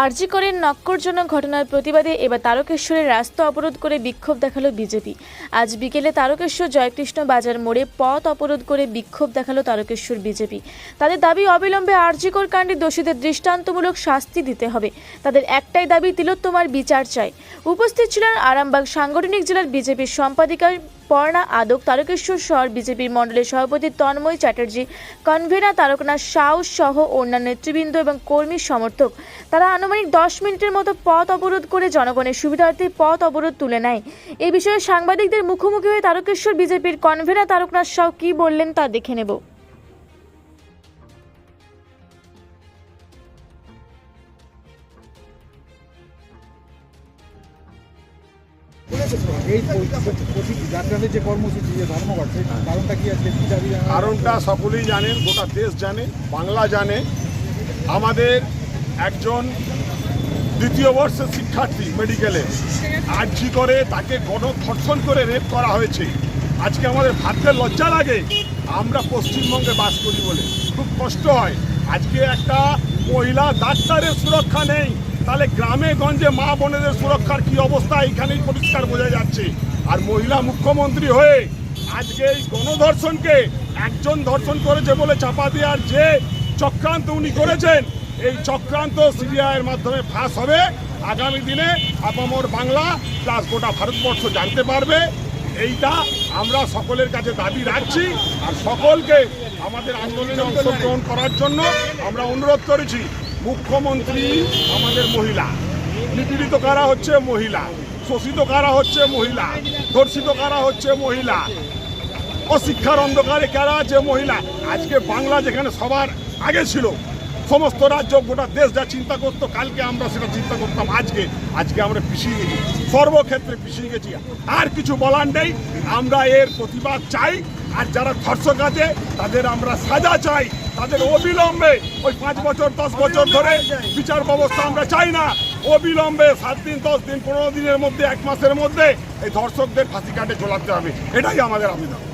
আরজি করেন নক্করজনক ঘটনার প্রতিবাদে এবার তারকেশ্বরের রাস্তা অবরোধ করে বিক্ষোভ দেখাল বিজেপি। আজ বিকেলে তারকেশ্বর জয়কৃষ্ণ বাজার মোড়ে পথ অবরোধ করে বিক্ষোভ দেখাল তারকেশ্বর বিজেপি। তাদের দাবি অবিলম্বে আরজিকর কাণ্ডে দোষীদের দৃষ্টান্তমূলক শাস্তি দিতে হবে। তাদের একটাই দাবি, তিলোত্তমার বিচার চাই। উপস্থিত ছিলেন আরামবাগ সাংগঠনিক জেলার বিজেপির সম্পাদিকা পর্ণা আদক, তারকেশ্বর শহর বিজেপির মণ্ডলের সভাপতি তন্ময় চ্যাটার্জি কনভেনার তারকনাথ সাউ সহ অন্যান্য নেতৃবৃন্দ এবং কর্মী সমর্থক। তারা আনুমানিক দশ মিনিটের মতো পথ অবরোধ করে জনগণের সুবিধার্থে পথ অবরোধ তুলে নেয়। এ বিষয়ে সাংবাদিকদের মুখোমুখি হয়ে তারকেশ্বর বিজেপির কনভেনার তারকনাথ সাউ কী বললেন তা দেখে নেব। যে কর্মসূচি যে ধর্মঘট কারণটা কি দাবি কারণটা সকলেই জানেন, গোটা দেশ জানে, বাংলা জানে। আমাদের একজন দ্বিতীয় বর্ষের শিক্ষার্থী মেডিকেলে আর্জি করে তাকে গণধর্ষণ করে রেপ করা হয়েছে? আজকে আমাদের ভাবতে লজ্জা লাগে। আমরা পশ্চিমবঙ্গে বাস করি বলে। খুব কষ্ট হয়। আজকে একটা মহিলা ডাক্তারের সুরক্ষা নেই। তাহলে গ্রামে গঞ্জে মা বোনেদের সুরক্ষার কি অবস্থা এখানেই পরিষ্কার বোঝা যাচ্ছে। আর মহিলা মুখ্যমন্ত্রী হয়ে আজকে এই গণধর্ষণকে একজন ধর্ষণ করেছে বলে চাপা দেওয়ার যে চক্রান্ত উনি করেছেন, এই চক্রান্ত সিবিআইয়ের মাধ্যমে ফাঁস হবে। আগামী দিনে আপামর বাংলা প্লাস গোটা ভারতবর্ষ জানতে পারবে। এইটা আমরা সকলের কাছে দাবি রাখছি আর সকলকে আমাদের আন্দোলনে অংশগ্রহণ করার জন্য আমরা অনুরোধ করেছি। মুখ্যমন্ত্রী আমাদের মহিলা। নিপীড়িত কারা হচ্ছে মহিলা? শোষিত কারা হচ্ছে মহিলা? ধর্ষিত কারা হচ্ছে মহিলা? অশিক্ষার অন্ধকারে কারা আছে মহিলা? আজকে বাংলা যেখানে সবার আগে ছিল, সমস্ত রাজ্য, গোটা দেশ যা চিন্তা করতো, কালকে আমরা সেটা চিন্তা করতাম, আজকে আজকে আমরা পিছিয়ে গেছি, সর্বক্ষেত্রে পিছিয়ে গেছি। আর কিছু বলার নেই, আমরা এর প্রতিবাদ চাই। আর যারা ধর্ষক আছে তাদের আমরা সাজা চাই তাদের অবিলম্বে ওই পাঁচ বছর দশ বছর ধরে বিচার ব্যবস্থা আমরা চাই না। অবিলম্বে সাত দিন দশ দিন পনেরো দিনের মধ্যে এক মাসের মধ্যে এই ধর্ষকদের ফাঁসি কাটে চলাতে হবে। এটাই আমাদের আবেদন।